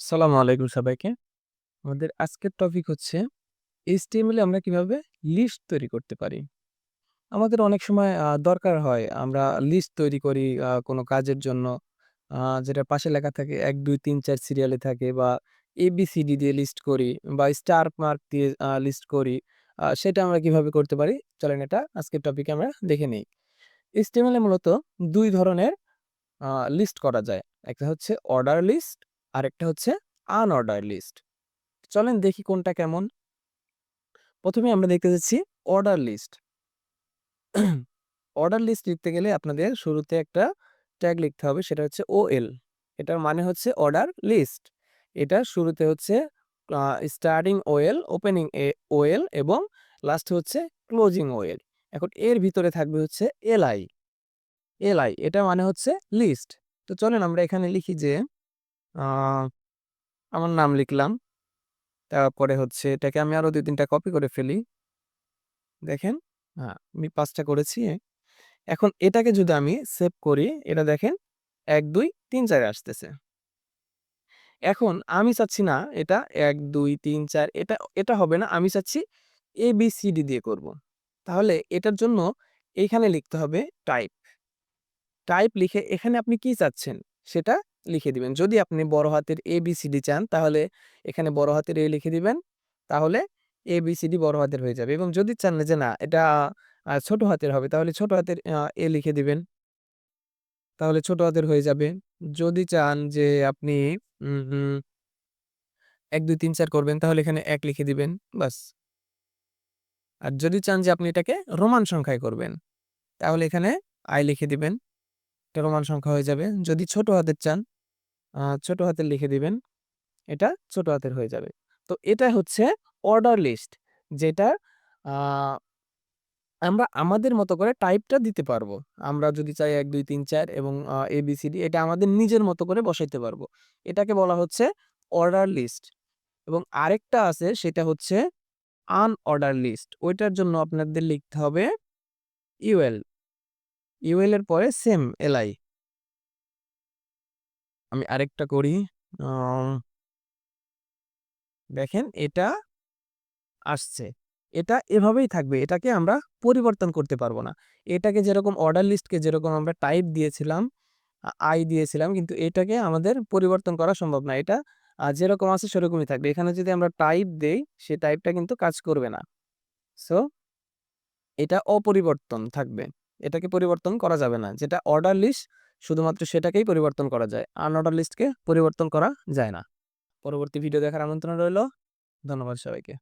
আসসালামু আলাইকুম সবাইকে। আমাদের আজকের টপিক হচ্ছে HTML এ আমরা কীভাবে লিস্ট তৈরি করতে পারি। আমাদের অনেক সময় দরকার হয় আমরা লিস্ট তৈরি করি কোনো কাজের জন্য। যেটা পাশে লেখা থাকে ১, ২, ৩, ৪ সিরিয়ালে থাকে বা ABCD দিয়ে লিস্ট করি বা স্টার মার্ক দিয়ে লিস্ট করি। সেটা আমরা কীভাবে করতে পারি? চলেন এটা আজকের টপিকে আমরা দেখে নিই HTML এ মূলত দুই ধরনের লিস্ট করা যায়। একটা হচ্ছে অর্ডার লিস্ট, আরেকটা হচ্ছে আনঅর্ডার লিস্ট। চলেন দেখি কোনটা কেমন? প্রথমে আমরা দেখতে যাচ্ছি অর্ডার লিস্ট। অর্ডার লিস্ট লিখতে গেলে আপনাদের শুরুতে একটা ট্যাগ লিখতে হবে, সেটা হচ্ছে OL এটার মানে হচ্ছে অর্ডার লিস্ট। এটা শুরুতে হচ্ছে স্টার্টিং ওয়েল ওপেনিং এ OL এবং লাস্টে হচ্ছে ক্লোজিং ওয়েল এখন এর ভিতরে থাকবে হচ্ছে এলআই এলআই এটা মানে হচ্ছে লিস্ট। তো চলেন আমরা এখানে লিখি যে আ আমার নাম লিখলাম। তারপরে হচ্ছে এটাকে আমি আরও ২-৩ টা কপি করে ফেলি। দেখেন, হ্যাঁ, আমি ৫ টা করেছি। এখন এটাকে যদি আমি সেভ করি, এটা দেখেন ১, ২, ৩, ৪ আসতেছে। এখন আমি চাচ্ছি না এটা ১, ২, ৩, ৪ এটা এটা হবে না। আমি চাচ্ছি ABCD দিয়ে করব। তাহলে এটার জন্য এইখানে লিখতে হবে টাইপ। টাইপ লিখে এখানে আপনি কি চাচ্ছেন সেটা লিখে দিবেন। যদি আপনি বড় হাতের এ ABCD চান তাহলে এখানে বড় হাতের A লিখে দিবেন। তাহলে এ ABCD বড় হাতের হয়ে যাবে এবং যদি চান যে না এটা ছোট হাতের হবে তাহলে ছোট হাতের A লিখে দিবেন। তাহলে ছোট হাতের হয়ে যাবে। যদি চান যে আপনি ১, ২, ৩, ৪ করবেন তাহলে এখানে ১ লিখে দিবেন। বাস। আর যদি চান যে আপনি এটাকে রোমান সংখ্যায় করবেন, তাহলে এখানে I লিখে দিবেন। এটা রোমান সংখ্যা হয়ে যাবে। যদি ছোট হাতের চান, ছোট হাতের লিখে দিবেন। এটা ছোট হাতের হয়ে যাবে। তো এটা হচ্ছে অর্ডার লিস্ট যেটা আমরা আমাদের মতো করে টাইপটা দিতে পারব। আমরা যদি চাই ১, ২, ৩, ৪ এবং আ ABCD এটা আমাদের নিজের মতো করে বসাইতে পারব। এটাকে বলা হচ্ছে অর্ডার লিস্ট এবং আরেকটা আছে সেটা হচ্ছে আনঅর্ডার লিস্ট। ওইটার জন্য আপনাদের লিখতে হবে UL, UL এর পরে সেম LI। আমি আরেকটা করি। দেখেন এটা আসছে। এটা এভাবেই থাকবে। এটাকে আমরা পরিবর্তন করতে পারব না। এটাকে যেরকম অর্ডার লিস্টকে যেরকম আমরা টাইপ দিয়েছিলাম, আই দিয়েছিলাম কিন্তু এটাকে আমাদের পরিবর্তন করা সম্ভব না। এটা যেরকম আছে সেরকমই থাকবে। এখানে যদি আমরা টাইপ দেই সে টাইপটা কিন্তু কাজ করবে না। সো এটা অপরিবর্তন থাকবে। এটাকে পরিবর্তন করা যাবে না। যেটা অর্ডার লিস্ট শুধুমাত্র সেটাকেই পরিবর্তন করা যায়। আনঅর্ডার লিস্টকে পরিবর্তন করা যায় না। পরবর্তী ভিডিও দেখার আমন্ত্রণ রইল ধন্যবাদ সবাইকে।